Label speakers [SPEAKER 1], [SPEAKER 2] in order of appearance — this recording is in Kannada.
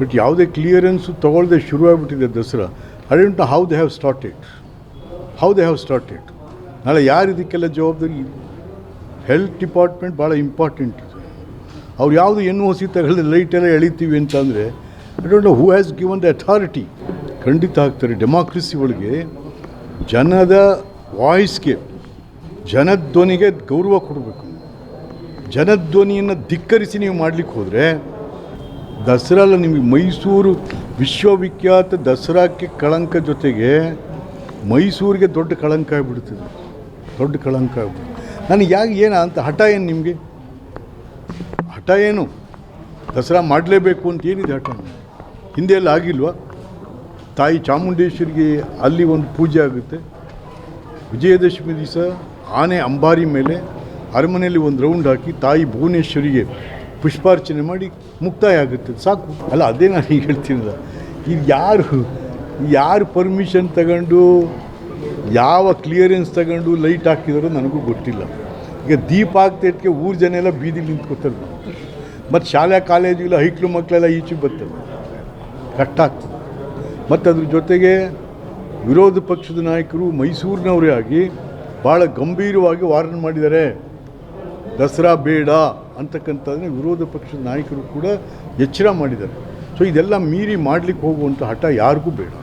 [SPEAKER 1] ಬಟ್ ಯಾವುದೇ ಕ್ಲಿಯರೆನ್ಸು ತೊಗೊಳ್ದೆ ಶುರುವಾಗ್ಬಿಟ್ಟಿದೆ Dasara I don't know how they have it how they have start it ನಾಳೆ ಯಾರು ಇದಕ್ಕೆಲ್ಲ ಜವಾಬ್ದಾರಿ? ಹೆಲ್ತ್ ಡಿಪಾರ್ಟ್ಮೆಂಟ್ ಭಾಳ ಇಂಪಾರ್ಟೆಂಟ್ ಇದೆ. ಅವ್ರು ಯಾವುದು ಎನ್ ಓ ಸಿ ತಗೊಳ್ಳಿ ಲೈಟೆಲ್ಲ ಎಳಿತೀವಿ ಅಂತಂದರೆ I don't know who has given the authority ಖಂಡಿತ ಆಗ್ತಾರೆ ಡೆಮಾಕ್ರಸಿ ಒಳಗೆ ಜನದ ವಾಯ್ಸ್ಗೆ ಜನಧ್ವನಿಗೆ ಗೌರವ ಕೊಡಬೇಕು. ಜನಧ್ವನಿಯನ್ನು ಧಿಕ್ಕರಿಸಿ ನೀವು ಮಾಡಲಿಕ್ಕೆ ಹೋದರೆ ದಸರಾ ನಿಮಗೆ ಮೈಸೂರು ವಿಶ್ವವಿಖ್ಯಾತ ದಸರಾಕ್ಕೆ ಕಳಂಕ ಜೊತೆಗೆ ಮೈಸೂರಿಗೆ ದೊಡ್ಡ ಕಳಂಕ ಆಗಿಬಿಡ್ತದೆ. ದೊಡ್ಡ ಕಳಂಕ ಆಗ್ಬಿಡ್ತದೆ. ನನಗೆ ಯಾಕೆ ಏನು ಅಂತ ಹಠ ಏನು ನಿಮಗೆ? ಹಠ ಏನು? ದಸರಾ ಮಾಡಲೇಬೇಕು ಅಂತ ಏನಿದೆ ಹಠ? ಹಿಂದೆ ಎಲ್ಲ ಆಗಿಲ್ವಾ? ತಾಯಿ ಚಾಮುಂಡೇಶ್ವರಿಗೆ ಅಲ್ಲಿ ಒಂದು ಪೂಜೆ ಆಗುತ್ತೆ. ವಿಜಯದಶಮಿ ದಿವಸ ಆನೆ ಅಂಬಾರಿ ಮೇಲೆ ಅರಮನೆಯಲ್ಲಿ ಒಂದು ರೌಂಡ್ ಹಾಕಿ ತಾಯಿ ಭುವನೇಶ್ವರಿಗೆ ಪುಷ್ಪಾರ್ಚನೆ ಮಾಡಿ ಮುಕ್ತಾಯ ಆಗುತ್ತೆ. ಸಾಕು. ಅಲ್ಲ, ಅದೇ ನಾನು ಈಗ ಹೇಳ್ತೀನಲ್ಲ ಇದು ಯಾರು ಯಾರು ಪರ್ಮಿಷನ್ ತಗೊಂಡು, ಯಾವ ಕ್ಲಿಯರೆನ್ಸ್ ತಗೊಂಡು ಲೈಟ್ ಹಾಕಿದಾರೋ ನನಗೂ ಗೊತ್ತಿಲ್ಲ. ಈಗ ದೀಪ ಹಾಕ್ತಿದ್ದಕ್ಕೆ ಊರು ಜನ ಎಲ್ಲ ಬೀದಿಲಿ ನಿಂತ್ಕೊತಾರೆ. ಮತ್ತು ಶಾಲೆ ಕಾಲೇಜು ಇಲ್ಲ ಹೈಕ್ಳು ಮಕ್ಕಳೆಲ್ಲ ಈಚೆಗೆ ಬರ್ತವೆ ಕಷ್ಟ ಆಗ್ತದೆ. ಮತ್ತು ಅದ್ರ ಜೊತೆಗೆ ವಿರೋಧ ಪಕ್ಷದ ನಾಯಕರು ಮೈಸೂರಿನವರೇ ಆಗಿ ಭಾಳ ಗಂಭೀರವಾಗಿ ವಾರ್ನ್ ಮಾಡಿದ್ದಾರೆ. ದಸರಾ ಬೇಡ ಅಂತಕ್ಕಂಥದ್ದನ್ನ ವಿರೋಧ ಪಕ್ಷದ ನಾಯಕರು ಕೂಡ ಎಚ್ಚರ ಮಾಡಿದ್ದಾರೆ. ಸೊ ಇದೆಲ್ಲ ಮೀರಿ ಮಾಡಲಿಕ್ಕೆ ಹೋಗುವಂಥ ಹಠ ಯಾರಿಗೂ ಬೇಡ.